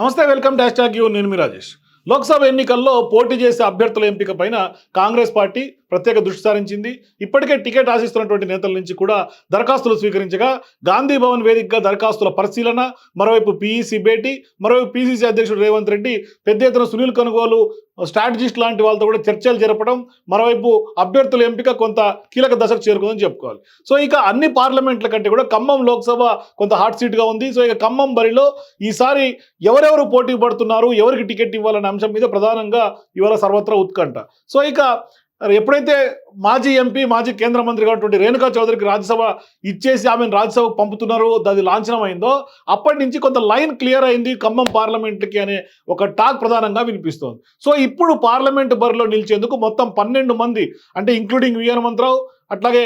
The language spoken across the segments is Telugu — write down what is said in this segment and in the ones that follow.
నమస్తే వెల్కమ్ డాష్ టాక్ యూ నేను మీ రాజేష్. లోక్సభ ఎన్నికల్లో పోటీ చేసే అభ్యర్థుల ఎంపిక పైన కాంగ్రెస్ పార్టీ ప్రత్యేక దృష్టి సారించింది. ఇప్పటికే టికెట్ ఆశిస్తున్నటువంటి నేతల నుంచి కూడా దరఖాస్తులు స్వీకరించగా గాంధీ భవన్ వేదికగా దరఖాస్తుల పరిశీలన మరోవైపు పీఈసీ భేటీ మరోవైపు పీసీసీ అధ్యక్షుడు రేవంత్ రెడ్డి పెద్ద ఎత్తున సునీల్ కనుగోలు స్ట్రాటజిస్ట్ లాంటి వాళ్ళతో కూడా చర్చలు జరపడం మరోవైపు అభ్యర్థుల ఎంపిక కొంత కీలక దశకు చేరుకుందని చెప్పుకోవాలి. సో ఇక అన్ని పార్లమెంట్ల కంటే కూడా ఖమ్మం లోక్సభ కొంత హాట్ సీట్గా ఉంది. సో ఇక ఖమ్మం బరిలో ఈసారి ఎవరెవరు పోటీ పడుతున్నారు ఎవరికి టికెట్ ఇవ్వాలనే అంశం మీద ప్రధానంగా ఇవాళ సర్వత్రా ఉత్కంఠ. సో ఇక ఎప్పుడైతే మాజీ ఎంపీ మాజీ కేంద్ర మంత్రి కాబట్టి రేణుకా చౌదరికి రాజ్యసభ ఇచ్చేసి ఆమెను రాజ్యసభ పంపుతున్నారు అది లాంఛనం అయిందో అప్పటి నుంచి కొంత లైన్ క్లియర్ అయింది ఖమ్మం పార్లమెంట్కి అనే ఒక టాక్ ప్రధానంగా వినిపిస్తోంది. సో ఇప్పుడు పార్లమెంట్ బరిలో నిలిచేందుకు మొత్తం పన్నెండు మంది అంటే ఇంక్లూడింగ్ వి హనుమంతరావు అట్లాగే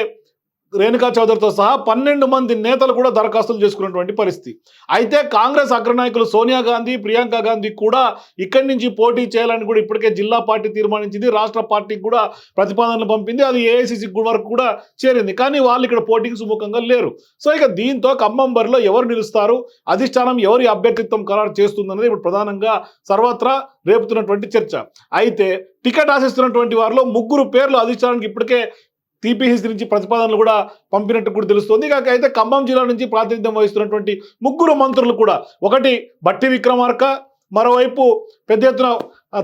రేణుకా చౌదరితో సహా పన్నెండు మంది నేతలు కూడా దరఖాస్తులు చేసుకున్నటువంటి పరిస్థితి. అయితే కాంగ్రెస్ అగ్రనాయకులు సోనియా గాంధీ ప్రియాంక గాంధీ కూడా ఇక్కడి నుంచి పోటీ చేయాలని కూడా ఇప్పటికే జిల్లా పార్టీ తీర్మానించింది. రాష్ట్ర పార్టీకి కూడా ప్రతిపాదనలు పంపింది. అది ఏఐసిసి వరకు కూడా చేరింది. కానీ వాళ్ళు ఇక్కడ పోటీకి సుముఖంగా లేరు. సో ఇక దీంతో ఖమ్మం బరిలో ఎవరు నిలుస్తారు? అధిష్టానం ఎవరి అభ్యర్థిత్వం ఖరారు చేస్తుందనేది ఇప్పుడు ప్రధానంగా సర్వత్రా రేపుతున్నటువంటి చర్చ. అయితే టికెట్ ఆశిస్తున్నటువంటి వారిలో ముగ్గురు పేర్లు అధిష్టానానికి ఇప్పటికే సిపిహెచ్ నుంచి ప్రతిపాదనలు కూడా పంపినట్టు కూడా తెలుస్తుంది. కాక అయితే ఖమ్మం జిల్లా నుంచి ప్రాతినిధ్యం వహిస్తున్నటువంటి ముగ్గురు మంత్రులు కూడా. ఒకటి బట్టి విక్రమార్క మరోవైపు పెద్ద ఎత్తున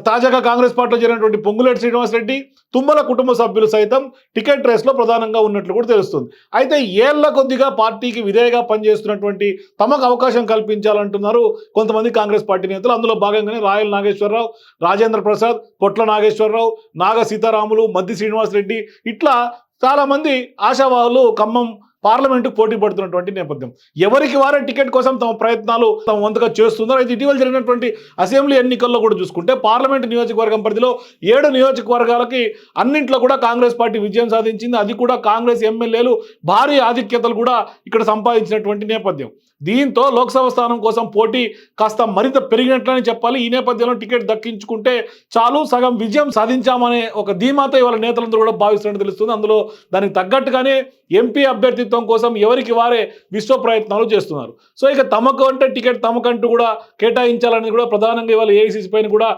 తాజాగా కాంగ్రెస్ పార్టీలో చేరినటువంటి పొంగులేటి శ్రీనివాసరెడ్డి తుమ్మల కుటుంబ సభ్యులు సైతం టికెట్ రేస్లో ప్రధానంగా ఉన్నట్లు కూడా తెలుస్తుంది. అయితే ఏళ్ళ కొద్దిగా పార్టీకి విధేయగా పనిచేస్తున్నటువంటి తమకు అవకాశం కల్పించాలంటున్నారు కొంతమంది కాంగ్రెస్ పార్టీ నేతలు. అందులో భాగంగానే రాయల్ నాగేశ్వరరావు రాజేంద్ర ప్రసాద్ పొట్ల నాగేశ్వరరావు నాగ సీతారాములు మద్ది శ్రీనివాసరెడ్డి ఇట్లా చాలామంది ఆశావాహులు ఖమ్మం పార్లమెంటుకు పోటీ పడుతున్నటువంటి నేపథ్యం. ఎవరికి వారే టికెట్ కోసం తమ ప్రయత్నాలు తమ వంతుగా చేస్తున్నారు? అయితే ఇటీవల జరిగినటువంటి అసెంబ్లీ ఎన్నికల్లో కూడా చూసుకుంటే పార్లమెంట్ నియోజకవర్గం పరిధిలో ఏడు నియోజకవర్గాలకి అన్నింట్లో కూడా కాంగ్రెస్ పార్టీ విజయం సాధించింది. అది కూడా కాంగ్రెస్ ఎమ్మెల్యేలు భారీ ఆధిక్యతలు కూడా ఇక్కడ సంపాదించినటువంటి నేపథ్యం. దీంతో లోక్సభ స్థానం కోసం పోటీ కాస్త మరింత పెరిగినట్లని చెప్పాలి. ఈ నేపథ్యంలో టికెట్ దక్కించుకుంటే చాలు. సగం విజయం సాధించామనే ఒక ధీమాతో ఇవాళ నేతలందరూ కూడా భావిస్తున్నట్టు తెలుస్తుంది. అందులో దానికి తగ్గట్టుగానే ఎంపీ అభ్యర్థి అభ్యర్థిత్వం కోసం ఎవరికి వారే విశ్వ ప్రయత్నాలు చేస్తున్నారు. సో ఇక తమకు అంటే టికెట్ తమకంటూ కూడా కేటాయించాలని కూడా ప్రధానంగా ఇవాళ ఏఐసీసీ పైన కూడా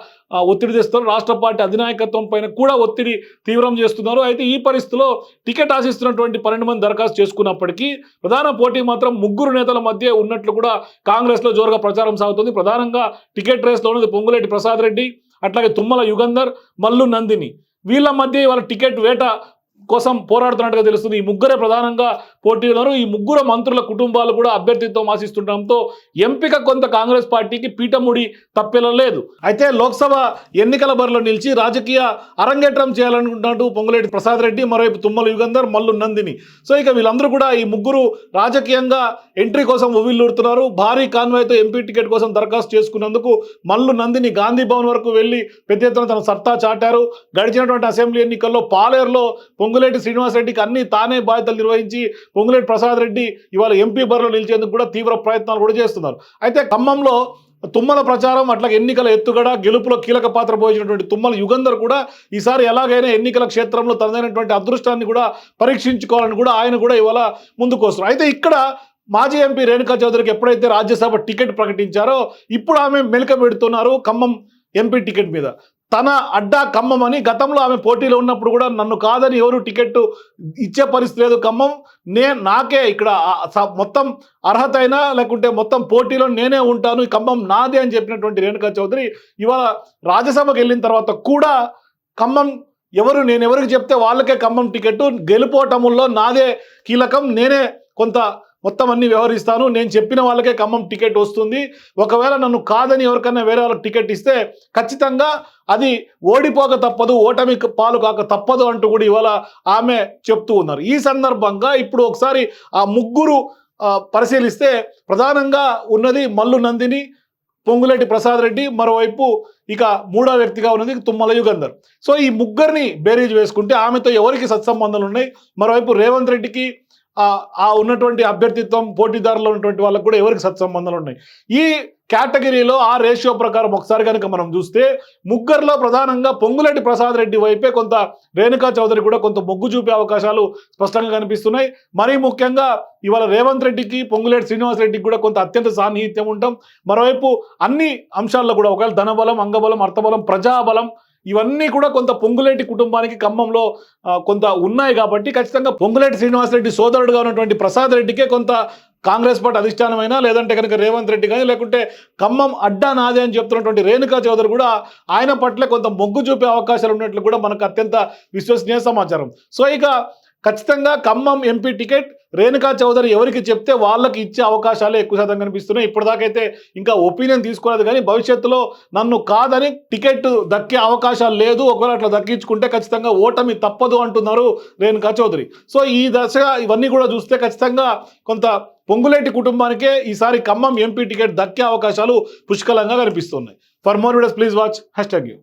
ఒత్తిడి తెస్తున్నారు. రాష్ట్ర పార్టీ అధినాయకత్వం పైన కూడా ఒత్తిడి తీవ్రం చేస్తున్నారు. అయితే ఈ పరిస్థితిలో టికెట్ ఆశిస్తున్నటువంటి పన్నెండు మంది దరఖాస్తు చేసుకున్నప్పటికీ ప్రధాన పోటీ మాత్రం ముగ్గురు నేతల మధ్య ఉన్నట్లు కూడా కాంగ్రెస్లో జోరుగా ప్రచారం సాగుతుంది. ప్రధానంగా టికెట్ రేస్లో ఉన్నది పొంగులేటి ప్రసాద్ రెడ్డి అట్లాగే తుమ్మల యుగంధర్ మల్లు నందిని. వీళ్ళ మధ్య ఇవాళ టికెట్ వేట కోసం పోరాడుతున్నట్టుగా తెలుస్తుంది. ఈ ముగ్గురే ప్రధానంగా పోటీ ఈ ముగ్గురు మంత్రుల కుటుంబాలు కూడా అభ్యర్థిత్వం ఆశిస్తుండటంతో ఎంపిక కొంత కాంగ్రెస్ పార్టీకి పీఠముడి తప్పేలా లేదు. అయితే లోక్సభ ఎన్నికల బరిలో నిలిచి రాజకీయ అరంగేట్రం చేయాలనుకుంటున్నట్టు పొంగులేటి ప్రసాద్ రెడ్డి మరోవైపు తుమ్మల యుగంధర్ మల్లు నందిని. సో ఇక వీళ్ళందరూ కూడా ఈ ముగ్గురు రాజకీయంగా ఎంట్రీ కోసం ఉవ్విల్లూరుతున్నారు భారీ కాన్వాయ్తో ఎంపీ టికెట్ కోసం దరఖాస్తు చేసుకున్నందుకు మల్లు నందిని గాంధీ భవన్ వరకు వెళ్ళి పెద్ద ఎత్తున తన సత్తా చాటారు. గడిచినటువంటి అసెంబ్లీ ఎన్నికల్లో పాలేరులో పొంగులేటి శ్రీనివాసరెడ్డికి అన్ని తానే బాధ్యతలు నిర్వహించి పొంగులేటి ప్రసాద్ రెడ్డి ఇవాళ ఎంపీ బరిలో నిలిచేందుకు కూడా తీవ్ర ప్రయత్నాలు కూడా చేస్తున్నారు. అయితే ఖమ్మంలో తుమ్మల ప్రచారం అట్లా ఎన్నికల ఎత్తుగడ గెలుపులో కీలక పాత్ర పోయించినటువంటి తుమ్మల యుగంధర్ కూడా ఈసారి ఎలాగైనా ఎన్నికల క్షేత్రంలో తనదైనటువంటి అదృష్టాన్ని కూడా పరీక్షించుకోవాలని కూడా ఆయన కూడా ఇవాళ ముందుకు వస్తున్నారు. అయితే ఇక్కడ మాజీ ఎంపీ రేణుకా చౌదరికి ఎప్పుడైతే రాజ్యసభ టికెట్ ప్రకటించారో ఇప్పుడు ఆమె మెలక పెడుతున్నారు ఖమ్మం ఎంపీ టికెట్ మీద. తన అడ్డా ఖమ్మం అని గతంలో ఆమె పోటీలో ఉన్నప్పుడు కూడా నన్ను కాదని ఎవరు టికెట్ ఇచ్చే పరిస్థితి లేదు. ఖమ్మం నే నాకే ఇక్కడ స- మొత్తం అర్హత అయినా లేకుంటే మొత్తం పోటీలో నేనే ఉంటాను ఈ ఖమ్మం నాదే అని చెప్పినటువంటి రేణుకా చౌదరి ఇవాళ రాజ్యసభకు వెళ్ళిన తర్వాత కూడా ఖమ్మం ఎవరు నేను ఎవరికి చెప్తే వాళ్ళకే ఖమ్మం టికెట్ గెలుపోటముల్లో నాదే కీలకం నేనే కొంత మొత్తం అన్ని వ్యవహరిస్తాను. నేను చెప్పిన వాళ్ళకే ఖమ్మం టికెట్ వస్తుంది. ఒకవేళ నన్ను కాదని ఎవరికైనా వేరే వాళ్ళకి టికెట్ ఇస్తే ఖచ్చితంగా అది ఓడిపోక తప్పదు ఓటమి పాలు కాక తప్పదు అంటూ కూడా ఇవాళ ఆమె చెప్తూ ఉన్నారు. ఈ సందర్భంగా ఇప్పుడు ఒకసారి ఆ ముగ్గురు పరిశీలిస్తే ప్రధానంగా ఉన్నది మల్లు నందిని పొంగులేటి ప్రసాద్ రెడ్డి మరోవైపు ఇక మూడో వ్యక్తిగా ఉన్నది తుమ్మల యుగంధర్. సో ఈ ముగ్గురిని బేరీజ్ వేసుకుంటే ఆమెతో ఎవరికి సత్సంబంధాలు ఉన్నాయి? మరోవైపు రేవంత్ రెడ్డికి ఆ ఉన్నటువంటి అభ్యర్థిత్వం పోటీదారులు ఉన్నటువంటి వాళ్ళకు కూడా ఎవరికి సత్సంబంధాలు ఉన్నాయి? ఈ కేటగిరీలో ఆ రేషియో ప్రకారం ఒకసారి కనుక మనం చూస్తే ముగ్గురులో ప్రధానంగా పొంగులేటి ప్రసాద్ రెడ్డి వైపే కొంత రేణుకా చౌదరి కూడా కొంత మొగ్గు చూపే అవకాశాలు స్పష్టంగా కనిపిస్తున్నాయి. మరీ ముఖ్యంగా ఇవాళ రేవంత్ రెడ్డికి పొంగులేటి శ్రీనివాస్ రెడ్డికి కూడా కొంత అత్యంత సాన్నిహిత్యం ఉంటాం. మరోవైపు అన్ని అంశాల్లో కూడా ఒకవేళ ధనబలం అంగబలం అర్థబలం ప్రజాబలం ఇవన్నీ కూడా కొంత పొంగులేటి కుటుంబానికి ఖమ్మంలో కొంత ఉన్నాయి కాబట్టి ఖచ్చితంగా పొంగులేటి శ్రీనివాసరెడ్డి సోదరుడుగా ఉన్నటువంటి ప్రసాద్ రెడ్డికే కొంత కాంగ్రెస్ పార్టీ అధిష్టానమైనా లేదంటే కనుక రేవంత్ రెడ్డి కానీ లేకుంటే ఖమ్మం అడ్డా నాదే అని చెప్తున్నటువంటి రేణుకా చౌదరి కూడా ఆయన పట్ల కొంత మొగ్గు చూపే అవకాశాలు ఉన్నట్లు కూడా మనకు అత్యంత విశ్వసనీయ సమాచారం. సో ఇక ఖచ్చితంగా ఖమ్మం ఎంపీ టికెట్ రేణుకా చౌదరి ఎవరికి చెప్తే వాళ్ళకి ఇచ్చే అవకాశాలే ఎక్కువ శాతం కనిపిస్తున్నాయి. ఇప్పటిదాకైతే ఇంకా ఒపీనియన్ తీసుకోలేదు కానీ భవిష్యత్తులో నన్ను కాదని టికెట్ దక్కే అవకాశాలు లేదు. ఒకవేళ అట్లా దక్కించుకుంటే ఖచ్చితంగా ఓటమి తప్పదు అంటున్నారు రేణుకా చౌదరి. సో ఈ దశగా ఇవన్నీ కూడా చూస్తే ఖచ్చితంగా కొంత పొంగులేటి కుటుంబానికే ఈసారి ఖమ్మం ఎంపీ టికెట్ దక్కే అవకాశాలు పుష్కలంగా కనిపిస్తున్నాయి. For more videos please watch hashtag you.